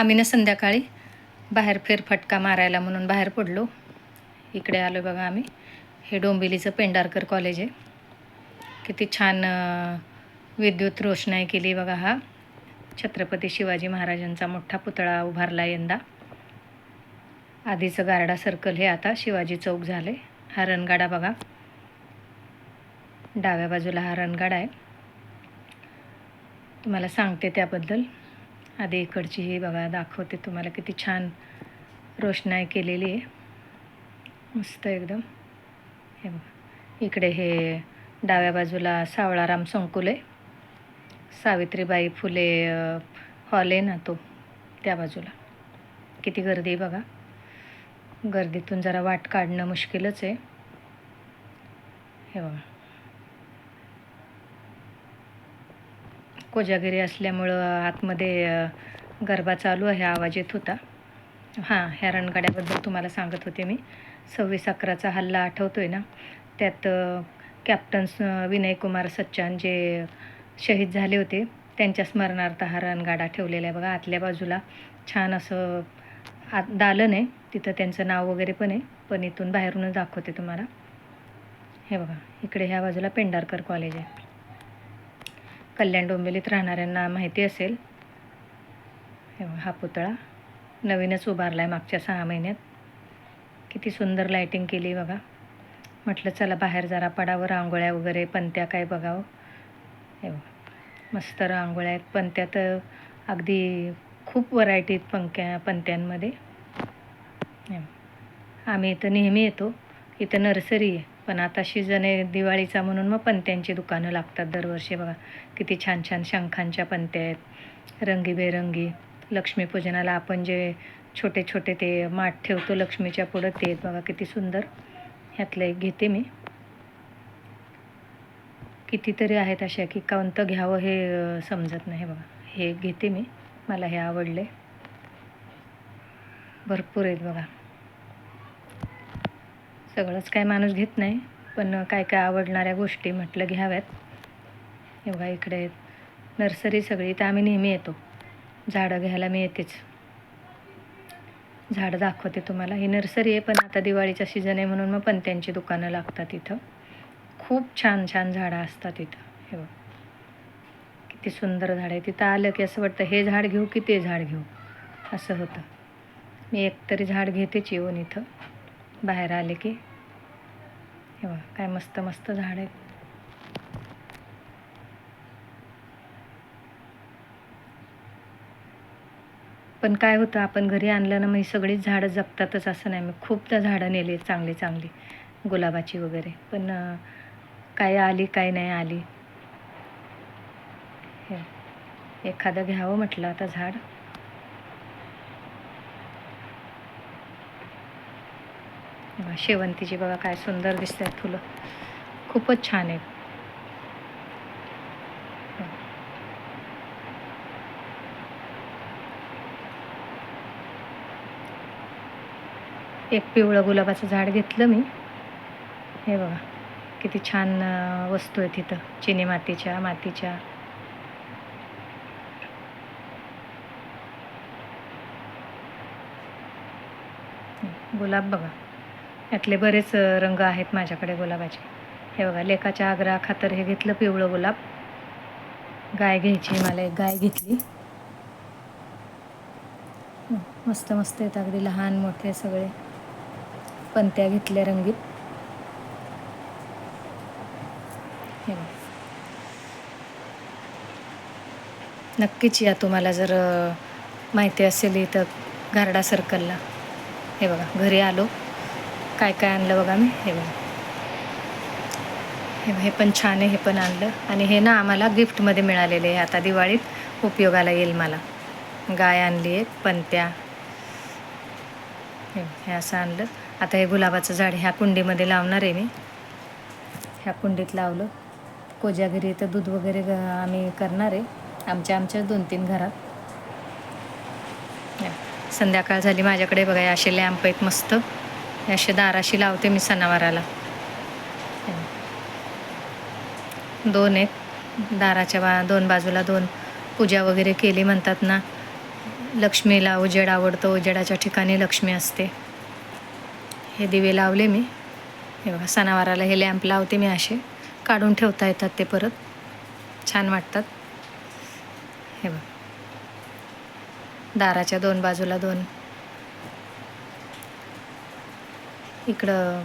आम्ही ना संध्याकाळी बाहेर फेरफटका मारायला म्हणून बाहेर पडलो. इकडे आलो बघा आम्ही. हे डोंबिवलीचं पेंडारकर कॉलेज आहे. किती छान विद्युत रोषणाई केली बघा हा. छत्रपती शिवाजी महाराजांचा मोठा पुतळा उभारला यंदा. आधीचं गारडा सर्कल हे आता शिवाजी चौक झाले हा रणगाडा बघा. डाव्या बाजूला हा रणगाडा आहे. तुम्हाला सांगते त्याबद्दल. आधी इकडची ही बघा दाखवते तुम्हाला किती छान रोषणाई केलेली आहे. मस्त एकदम. हे बघा इकडे हे डाव्या बाजूला सावळाराम संकुल आहे सावित्रीबाई फुले हॉल आहे ना तो त्या बाजूला. किती गर्दी आहे बघा. गर्दीतून जरा वाट काढणं मुश्किलच आहे. हे बघा. कोजागिरी असल्यामुळं आतमध्ये गरबा चालू आहे आवाज येत होता. हां ह्या रणगाड्याबद्दल तुम्हाला सांगत होते मी. सव्वीस अकराचा हल्ला आठवतो आहे ना? त्यात कॅप्टन स- विनयकुमार सच्चान जे शहीद झाले होते त्यांच्या स्मरणार्थ हा रणगाडा ठेवलेला आहे. बघा आतल्या बाजूला छान असं आत दालन आहे. तिथं त्यांचं नाव वगैरे पण आहे. पण इथून बाहेरूनच दाखवते तुम्हाला. हे बघा इकडे ह्या बाजूला पेंढारकर कॉलेज आहे. कल्याण डोंबिवलीत राहणाऱ्यांना माहिती असेल. हा पुतळा नवीनच उभारला आहे मागच्या सहा महिन्यात. किती सुंदर लाईटिंग केली बघा. म्हटलं चला बाहेर जरा पडावं रांगोळ्या वगैरे पंत्या काय बघावं. हे मस्त रांगोळ्या आहेत. पंत्यात अगदी खूप व्हरायटी आहेत पंक्या पंत्यांमध्ये आम्ही इथं नेहमी येतो. इथं नर्सरी आहे. पण आता सीझन आहे दिवाळीचा म्हणून मग पंत्यांची दुकानं लागतात दरवर्षी. बघा किती छान छान शंखांच्या पंत्या आहेत. रंगीबेरंगी लक्ष्मीपूजनाला आपण जे छोटे छोटे ते माठ ठेवतो लक्ष्मीच्या पुढं ते आहेत. बघा किती सुंदर. ह्यातलं एक घेते मी. कितीतरी आहेत अशा की कोणतं घ्यावं हे समजत नाही. बघा हे घेते मी. मला हे आवडले भरपूर आहेत बघा. सगळंच काय माणूस घेत नाही पण काय काय आवडणाऱ्या गोष्टी म्हटलं घ्याव्यात एवढा इकडे नर्सरी सगळी तर आम्ही नेहमी येतो. झाडं घ्यायला मी येतेच झाडं दाखवते तुम्हाला. ही नर्सरी आहे पण आता दिवाळीचा सीझन आहे म्हणून मग पंत्यांची दुकानं लागतात इथं. खूप छान छान झाडं असतात इथं. हे बघ. किती सुंदर झाड आहे. तिथं आलं की असं वाटतं हे झाड घेऊ की ते झाड घेऊ. असं होतं. मी एकतरी झाड घेतेच येऊन इथं. बाहेर आले की. हे बघा काय मस्त मस्त झाड आहेत. पण काय होतं आपण घरी आणलं ना मग ही सगळीच झाडं जगतातच असं नाही. मी खूपदा झाडं नेली आहेत चांगली चांगली. गुलाबाची वगैरे. पण काय आली काय नाही आली. हे एखादं घ्यावं म्हटलं आता झाड. शेवंतीची बघा काय सुंदर दिसत आहेत फुलं. खूपच छान आहेत. एक पिवळं गुलाबाचं झाड घेतलं मी. हे बघा किती छान वस्तू आहेत तिथं चिनी मातीच्या मातीच्या. गुलाब बघा. यातले बरेच रंग आहेत माझ्याकडे गुलाबाचे. हे बघा लेकाच्या आग्रा खातर हे घेतलं पिवळं गुलाब. गाय घ्यायची मला एक गाय घेतली. मस्त मस्त आहेत अगदी लहान मोठे सगळे. पंत्या घेतल्या रंगीत. हे बघा. नक्कीच या तुम्हाला जर माहिती असेल इथं गारडा सर्कलला हे बघा घरी आलो. काय काय आणलं बघा मी? हे बघा. हे पण छान आहे हे पण आणलं. आणि हे ना आम्हाला गिफ्टमध्ये मिळालेले आहे. आता दिवाळीत उपयोगाला येईल मला. गाय आणली आहे पंत्या हे हे असं आणलं. आता हे गुलाबाचं झाड ह्या कुंडीमध्ये लावणार आहे मी. ह्या कुंडीत लावलं. कोजागिरी तर दूध वगैरे ग- आम्ही करणार आहे. आमच्या आमच्या दोन तीन घरात. संध्याकाळ झाली माझ्याकडे बघा असे लॅम्प आहेत मस्त. असे दाराशी लावते मी सणावाराला. दोन एक दाराच्या बा दोन बाजूला दोन पूजा वगैरे केली म्हणतात ना. लक्ष्मीला उजेड आवडतो. उजेडाच्या ठिकाणी लक्ष्मी असते. हे दिवे लावले मी. हे बघा सणावाराला हे लॅम्प लावते मी असे. काढून ठेवता येतात ते परत. छान वाटतात. हे बघ. दाराच्या दोन बाजूला दोन इकडं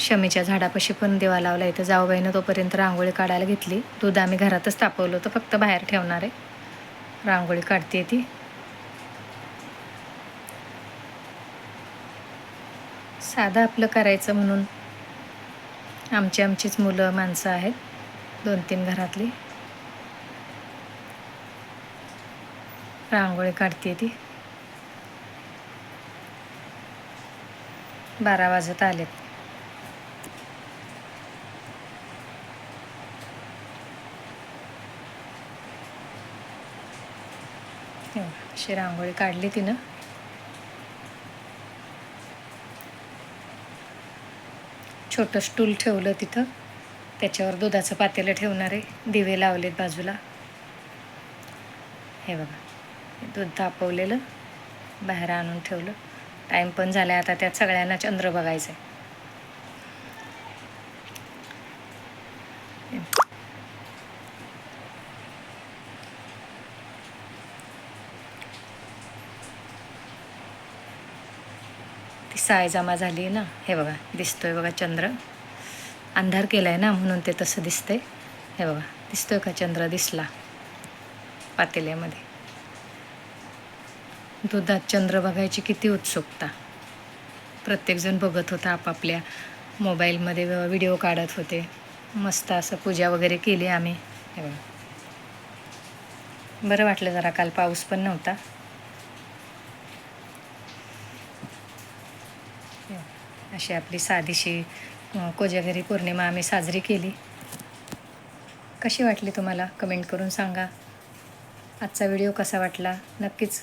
शमीच्या झाडापाशी पण देवा लावला. इथं जाऊबाईनं तोपर्यंत रांगोळी काढायला घेतली. दूध आम्ही घरातच तापवलं होतं फक्त बाहेर ठेवणार आहे. रांगोळी काढते ती. साधं आपलं करायचं म्हणून आमची आमचीच मुलं माणसं आहेत दोन तीन घरातली. रांगोळी काढते ती. बारा वाजत आलेत. अशी रांगोळी काढली तिनं. छोटं स्टूल ठेवलं तिथं. त्याच्यावर दुधाचं पातेलं ठेवणारे दिवे लावलेत बाजूला. हे बघा दूध तापवलेलं बाहेर आणून ठेवलं. टाईम पण झाला आता त्यात सगळ्यांना चंद्र बघायचं आहे ती साय जमा झाली ना हे बघा दिसतोय बघा चंद्र. अंधार केलाय ना म्हणून ते तसं दिसतंय. हे बघा दिसतोय का चंद्र? दिसला. पातेल्यामध्ये. दुधात चंद्र बघायची किती उत्सुकता. प्रत्येकजण बघत होता आपापल्या मोबाईलमध्ये व्हिडिओ काढत होते. मस्त असं पूजा वगैरे केली आम्ही. बरं वाटलं जरा काल पाऊस पण नव्हता. अशी आपली साधीशी कोजागिरी पौर्णिमा आम्ही साजरी केली. कशी वाटली तुम्हाला? कमेंट करून सांगा. आजचा व्हिडिओ कसा वाटला? नक्कीच